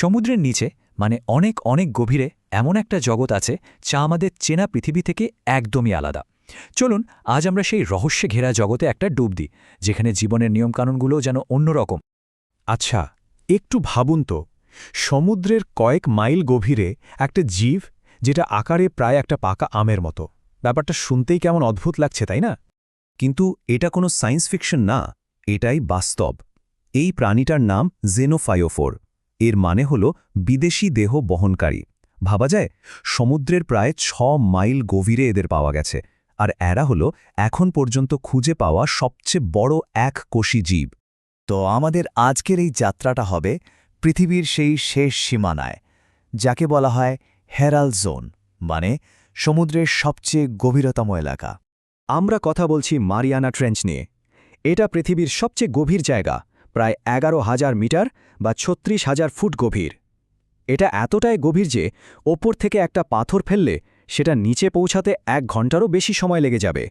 সমুদ্রের নিচে মানে অনেক অনেক গভীরে, এমন একটা জগৎ আছে যা আমাদের চেনা পৃথিবী থেকে একদমই আলাদা। চলুন, আজ আমরা সেই রহস্যে ঘেরা জগতে একটা ডুব দিই, যেখানে জীবনের নিয়মকানুনগুলো যেন অন্যরকম। আচ্ছা একটু ভাবুন তো, সমুদ্রের কয়েক মাইল গভীরে একটা জীব, যেটা আকারে প্রায় একটা পাকা আমের মতো। ব্যাপারটা শুনতেই কেমন অদ্ভুত লাগছে, তাই না? কিন্তু এটা কোনো সায়েন্স ফিকশন না, এটাই বাস্তব। এই প্রাণীটার নাম জেনোফায়োফোর এর মানে হল বিদেশি দেহ বহনকারী। ভাবা যায়, সমুদ্রের প্রায় ছ মাইল গভীরে এদের পাওয়া গেছে, আর এরা হল এখন পর্যন্ত খুঁজে পাওয়া সবচেয়ে বড় এক কোষী জীব। তো আমাদের আজকের এই যাত্রাটা হবে পৃথিবীর সেই শেষ সীমানায়, যাকে বলা হয় হেরাল জোন মানে সমুদ্রের সবচেয়ে গভীরতম এলাকা। আমরা কথা বলছি মারিয়ানা ট্রেঞ্চ নিয়ে। এটা পৃথিবীর সবচেয়ে গভীর জায়গা প্রায় এগারো হাজার মিটার বা ছত্রিশ হাজার ফুট গভীর। এটা এতটাই গভীর যে ওপর থেকে একটা পাথর ফেললে সেটা নিচে পৌঁছাতে এক ঘন্টারও বেশি সময় লেগে যাবে।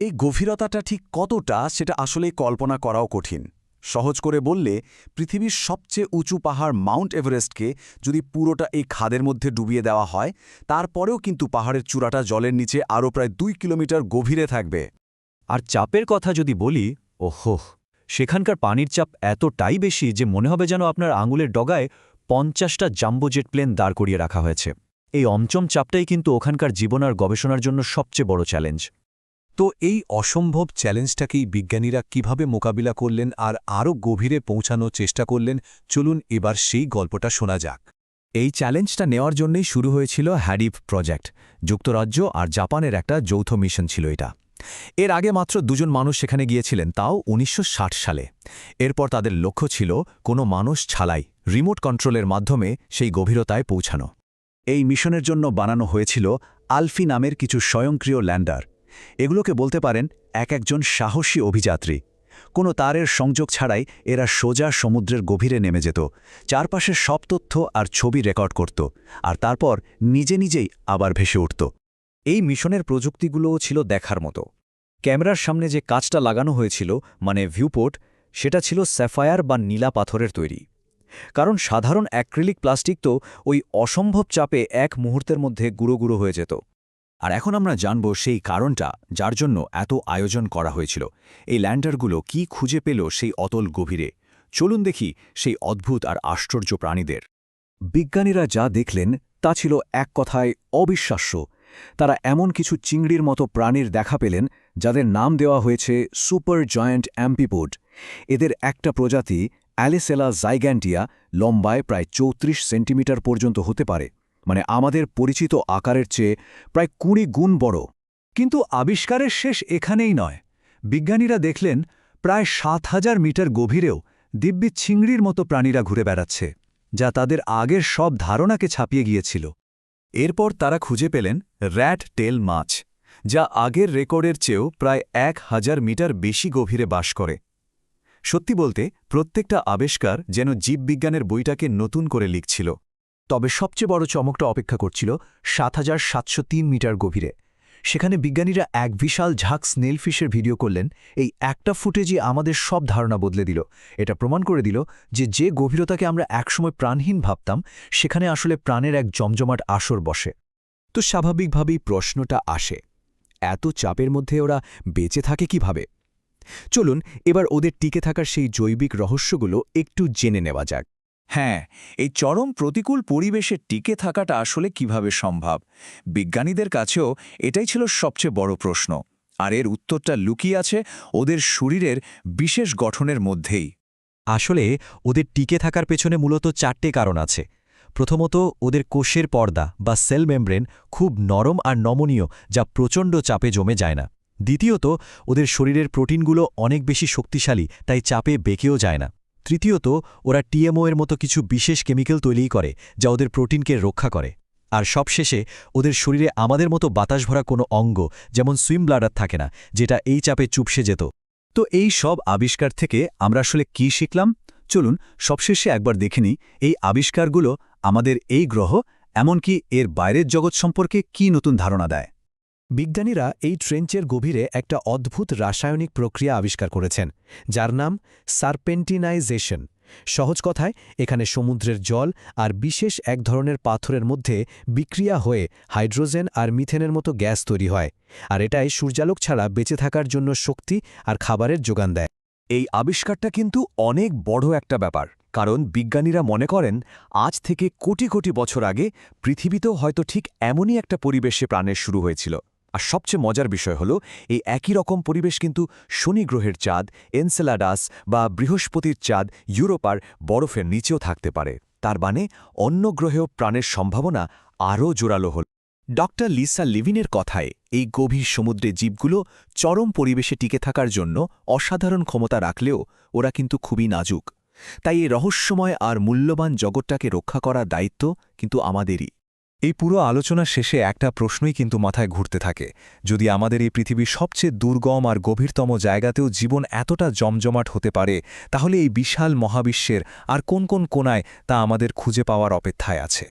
এই গভীরতাটা ঠিক কতটা সেটা আসলে কল্পনা করাও কঠিন। সহজ করে বললে পৃথিবীর সবচেয়ে উঁচু পাহাড় মাউন্ট এভারেস্টকে যদি পুরোটা এই খাদের মধ্যে ডুবিয়ে দেওয়া হয় তারপরেও কিন্তু পাহাড়ের চূড়াটা জলের নিচে আরও প্রায় দুই কিলোমিটার গভীরে থাকবে। আর চাপের কথা যদি বলি ওহো সেখানকার পানির চাপ এতটাই বেশি যে মনে হবে যেন আপনার আঙুলের ডগায় পঞ্চাশটা জাম্বো জেট প্লেন দাঁড় করিয়ে রাখা হয়েছে। এই অমচম চাপটাই কিন্তু ওখানকার জীবন আর গবেষণার জন্য সবচেয়ে বড় চ্যালেঞ্জ। তো এই অসম্ভব চ্যালেঞ্জটাকেই বিজ্ঞানীরা কীভাবে মোকাবিলা করলেন আর আরও গভীরে পৌঁছানোর চেষ্টা করলেন, চলুন এবার সেই গল্পটা শোনা যাক। এই চ্যালেঞ্জটা নেওয়ার জন্যই শুরু হয়েছিল হ্যাডিভ প্রজেক্ট, যুক্তরাজ্য আর জাপানের একটা যৌথ মিশন ছিল এটা। এর আগে মাত্র দুজন মানুষ সেখানে গিয়েছিলেন, তাও উনিশশো ষাট সালে। এরপর তাদের লক্ষ্য ছিল কোনো মানুষ ছালাই, রিমোট কন্ট্রোলের মাধ্যমে সেই গভীরতায় পৌঁছানো। এই মিশনের জন্য বানানো হয়েছিল আলফি নামের কিছু স্বয়ংক্রিয় ল্যান্ডার। এগুলোকে বলতে পারেন এক একজন সাহসী অভিযাত্রী। কোনো তারের সংযোগ ছাড়াই এরা সোজা সমুদ্রের গভীরে নেমে যেত চারপাশের সব তথ্য আর ছবি রেকর্ড করত, আর তারপর নিজে নিজেই আবার ভেসে উঠত। এই মিশনের প্রযুক্তিগুলোও ছিল দেখার মতো। ক্যামেরার সামনে যে কাজটা লাগানো হয়েছিল মানে ভিউপোর্ট সেটা ছিল স্যাফায়ার বা নীলা পাথরের তৈরি। কারণ সাধারণ অ্যাক্রিলিক প্লাস্টিক তো ওই অসম্ভব চাপে এক মুহূর্তের মধ্যে গুঁড়ো গুঁড়ো হয়ে যেত। আর এখন আমরা জানব সেই কারণটা যার জন্য এত আয়োজন করা হয়েছিল। এই ল্যান্ডারগুলো কি খুঁজে পেল সেই অতল গভীরে? চলুন দেখি সেই অদ্ভুত আর আশ্চর্য প্রাণীদের। বিজ্ঞানীরা যা দেখলেন, তা ছিল এক কথায় অবিশ্বাস্য। তারা এমন কিছু চিংড়ির মতো প্রাণীর দেখা পেলেন যাদের নাম দেওয়া হয়েছে সুপার জয়েন্ট অ্যাম্পিপোড। এদের একটা প্রজাতি, অ্যালিসেলা জাইগ্যান্টিয়া, লম্বায় প্রায় চৌত্রিশ সেন্টিমিটার পর্যন্ত হতে পারে। মানে আমাদের পরিচিত আকারের চেয়ে প্রায় কুড়ি গুণ বড়। কিন্তু আবিষ্কারের শেষ এখানেই নয়। বিজ্ঞানীরা দেখলেন, প্রায় সাত হাজার মিটার গভীরেও দিব্যি চিংড়ির মতো প্রাণীরা ঘুরে বেড়াচ্ছে, যা তাদের আগের সব ধারণাকে ছাপিয়ে গিয়েছিল। এরপর তারা খুঁজে পেলেন র্যাট টেল মাছ। যা আগের রেকর্ডের চেয়েও প্রায় এক হাজার মিটার বেশি গভীরে বাস করে। সত্যি বলতে, প্রত্যেকটা আবিষ্কার যেন জীববিজ্ঞানের বইটাকে নতুন করে লিখছিল। তবে সবচেয়ে বড় চমকটা অপেক্ষা করছিল সাত হাজার সাতশো তিন মিটার গভীরে। সেখানে বিজ্ঞানীরা এক বিশাল ঝাঁক স্নেলফিশের ভিডিও করলেন, এই একটা ফুটেজই আমাদের সব ধারণা বদলে দিল। এটা প্রমাণ করে দিল যে যে গভীরতাকে আমরা একসময় প্রাণহীন ভাবতাম, সেখানে আসলে প্রাণের এক জমজমাট আসর বসে। তো স্বাভাবিকভাবেই প্রশ্নটা আসে এত চাপের মধ্যে ওরা বেঁচে থাকে কীভাবে? চলুন এবার ওদের টিকে থাকার সেই জৈবিক রহস্যগুলো একটু জেনে নেওয়া যাক। হ্যাঁ এই চরম প্রতিকূল পরিবেশে টিকে থাকাটা আসলে কীভাবে সম্ভব? বিজ্ঞানীদের কাছেও এটাই ছিল সবচেয়ে বড় প্রশ্ন। আর এর উত্তরটা লুকিয়ে আছে ওদের শরীরের বিশেষ গঠনের মধ্যেই। আসলে ওদের টিকে থাকার পেছনে মূলত চারটে কারণ আছে। প্রথমত, ওদের কোষের পর্দা বা সেল মেমব্রেন খুব নরম আর নমনীয়, যা প্রচণ্ড চাপে জমে যায় না। দ্বিতীয়ত, ওদের শরীরের প্রোটিনগুলো অনেক বেশি শক্তিশালী, তাই চাপে বেঁকেও যায় না। তৃতীয়ত, ওরা টিএমও এর মতো কিছু বিশেষ কেমিক্যাল তৈরি করে, যা ওদের প্রোটিনকে রক্ষা করে। আর সবশেষে, ওদের শরীরে আমাদের মতো বাতাস ভরা কোনো অঙ্গ, যেমন সুইম ব্লাডার থাকে না, যেটা এই চাপে চুপসে যেত। তো এই সব আবিষ্কার থেকে আমরা আসলে কি শিখলাম? চলুন সবশেষে একবার দেখে এই আবিষ্কারগুলো আমাদের এই গ্রহ এমনকি এর বাইরের জগৎ সম্পর্কে কি নতুন ধারণা দেয়? বিজ্ঞানীরা এই ট্রেঞ্চের গভীরে একটা অদ্ভুত রাসায়নিক প্রক্রিয়া আবিষ্কার করেছেন, যার নাম সারপেন্টিনাইজেশন। সহজ কথায়, এখানে সমুদ্রের জল আর বিশেষ এক ধরনের পাথরের মধ্যে বিক্রিয়া হয়ে হাইড্রোজেন আর মিথেনের মতো গ্যাস তৈরি হয়, আর এটাই সূর্যালোক ছাড়া বেঁচে থাকার জন্য শক্তি আর খাবারের যোগান দেয়। এই আবিষ্কারটা কিন্তু অনেক বড় একটা ব্যাপার। কারণ বিজ্ঞানীরা মনে করেন, আজ থেকে কোটি কোটি বছর আগে পৃথিবীতেও হয়তো ঠিক এমনই একটা পরিবেশে প্রাণের শুরু হয়েছিল। আর সবচেয়ে মজার বিষয় হলো, এই একই রকম পরিবেশ কিন্তু শনি গ্রহের চাঁদ, এনসেলাডাস বা বৃহস্পতির চাঁদ ইউরোপার বরফের নিচেও থাকতে পারে। তার মানে অন্য গ্রহেও প্রাণের সম্ভাবনা আরও জোরালো হল। ডক্টর লিসা লিভিনের কথায়, এই গভীর সমুদ্রে জীবগুলো চরম পরিবেশে টিকে থাকার জন্য অসাধারণ ক্ষমতা রাখলেও ওরা কিন্তু খুবই নাজুক। তাই এই রহস্যময় আর মূল্যবান জগৎটাকে রক্ষা করার দায়িত্ব কিন্তু আমাদেরই। এই পুরো আলোচনা শেষে একটা প্রশ্নই কিন্তু মাথায় ঘুরতে থাকে, যদি আমাদের এই পৃথিবীর সবচেয়ে দুর্গম আর গভীরতম জায়গাতেও জীবন এতটা জমজমাট হতে পারে, তাহলে এই বিশাল মহাবিশ্বের আর কোন কোন কোনায় তা আমাদের খুঁজে পাওয়ার অপেক্ষায় আছে।